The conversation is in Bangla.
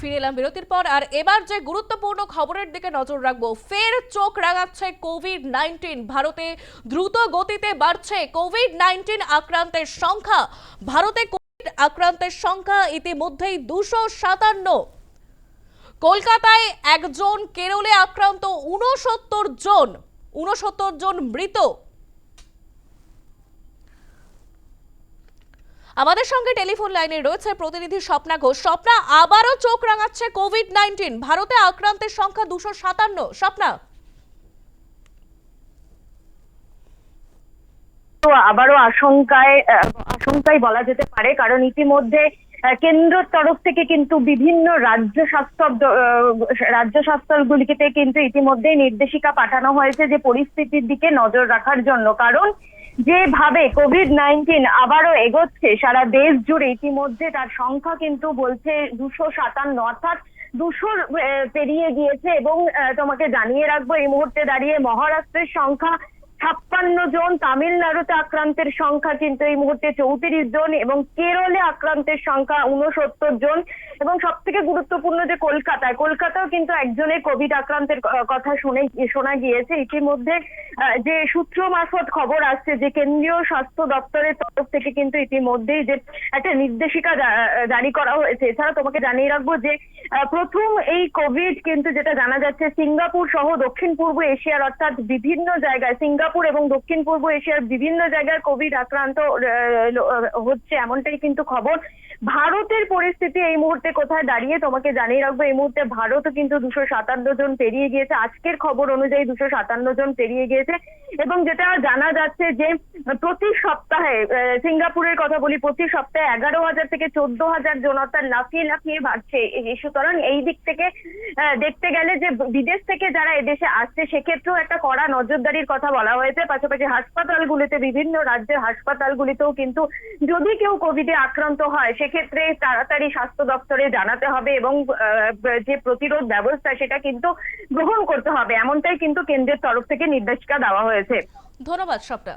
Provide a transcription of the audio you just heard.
ফিরে এলাম বিরতির পর, আর এবার যে গুরুত্বপূর্ণ খবরের দিকে নজর রাখব, ফের চোখ রাঙাচ্ছে কোভিড নাইন্টিন ভারতে দ্রুত গতিতে বাড়ছে কোভিড নাইন্টিন আক্রান্তের সংখ্যা। ভারতে কোভিড আক্রান্তের সংখ্যা ইতিমধ্যেই দুশো সাতান্ন। কলকাতায় একজন কেরলে আক্রান্ত উনসত্তর জন উনসত্তর জন মৃত। আমাদের সঙ্গে টেলিফোন লাইনে রয়েছে প্রতিনিধি স্বপ্না ঘোষ। স্বপ্না, আবারও চোখ রাঙাচ্ছে কোভিড নাইন্টিন ভারতে আক্রান্তের সংখ্যা দুশো সাতান্ন। স্বপ্না। তো আবারও আশঙ্কায় আশঙ্কায় বলা যেতে পারে, কারণ ইতিমধ্যে কেন্দ্রের তরফ থেকে কিন্তু বিভিন্ন রাজ্য স্বাস্থ্য রাজ্য স্বাস্থ্যগুলিকে কিন্তু ইতিমধ্যেই নির্দেশিকা পাঠানো হয়েছে যে পরিস্থিতির দিকে নজর রাখার জন্য। কারণ যেভাবে কোভিড নাইন্টিন আবারও এগোচ্ছে, সারা দেশ জুড়ে ইতিমধ্যে তার সংখ্যা কিন্তু বলছে দুশো সাতান্ন, অর্থাৎ দুশোর পেরিয়ে গিয়েছে এবং তোমাকে জানিয়ে রাখব, এই মুহূর্তে দাঁড়িয়ে মহারাষ্ট্রের সংখ্যা ছাপ্পান্ন জন তামিলনাড়ুতে আক্রান্তের সংখ্যা কিন্তু এই মুহূর্তে চৌত্রিশ জন এবং কেরলে আক্রান্তের সংখ্যা উনসত্তর জন। এবং সব থেকে গুরুত্বপূর্ণ যে কলকাতায়, কলকাতাও কিন্তু একজনের কোভিড আক্রান্তের কথা শুনে, শোনা গিয়েছে। ইতিমধ্যে যে সূত্র মারফত খবর আসছে যে কেন্দ্রীয় স্বাস্থ্য দপ্তরের তরফ থেকে কিন্তু ইতিমধ্যেই যে একটা নির্দেশিকা জারি করা হয়েছে। এছাড়া তোমাকে জানিয়ে রাখব যে প্রথম এই কোভিড কিন্তু যেটা জানা যাচ্ছে, সিঙ্গাপুর সহ দক্ষিণ পূর্ব এশিয়ার অর্থাৎ বিভিন্ন জায়গায়, সিঙ্গাপুর এবং দক্ষিণ পূর্ব এশিয়ার বিভিন্ন জায়গায় কোভিড আক্রান্ত হচ্ছে এমনটাই কিন্তু খবর। ভারতের পরিস্থিতি এই মুহূর্তে কোথায় দাঁড়িয়ে তোমাকে জানিয়ে রাখব। এই মুহূর্তে ভারতও কিন্তু দুশো সাতান্ন জন পেরিয়ে গিয়েছে। আজকের খবর অনুযায়ী দুশো সাতান্ন জন পেরিয়ে গিয়েছে। এবং যেটা জানা যাচ্ছে যে, প্রতি সপ্তাহে সিঙ্গাপুরের কথা বলি, প্রতি সপ্তাহে এগারো হাজার থেকে চোদ্দ হাজার জন, অর্থাৎ লাফিয়ে লাফিয়ে বাড়ছে। সুতরাং এই দিক থেকে দেখতে গেলে যে বিদেশ থেকে যারা এদেশে আসছে, সেক্ষেত্রেও একটা কড়া নজরদারির কথা বলা হয়েছে। পাশাপাশি হাসপাতালগুলিতে, বিভিন্ন রাজ্যের হাসপাতালগুলিতেও কিন্তু যদি কেউ কোভিডে আক্রান্ত হয়, সেক্ষেত্রে তাড়াতাড়ি স্বাস্থ্য দপ্তরে জানাতে হবে এবং যে প্রতিরোধ ব্যবস্থা, সেটা কিন্তু গ্রহণ করতে হবে। এমনটাই কিন্তু কেন্দ্রের তরফ থেকে নির্দেশিকা দেওয়া হয়েছে। ধন্যবাদ স্বপ্না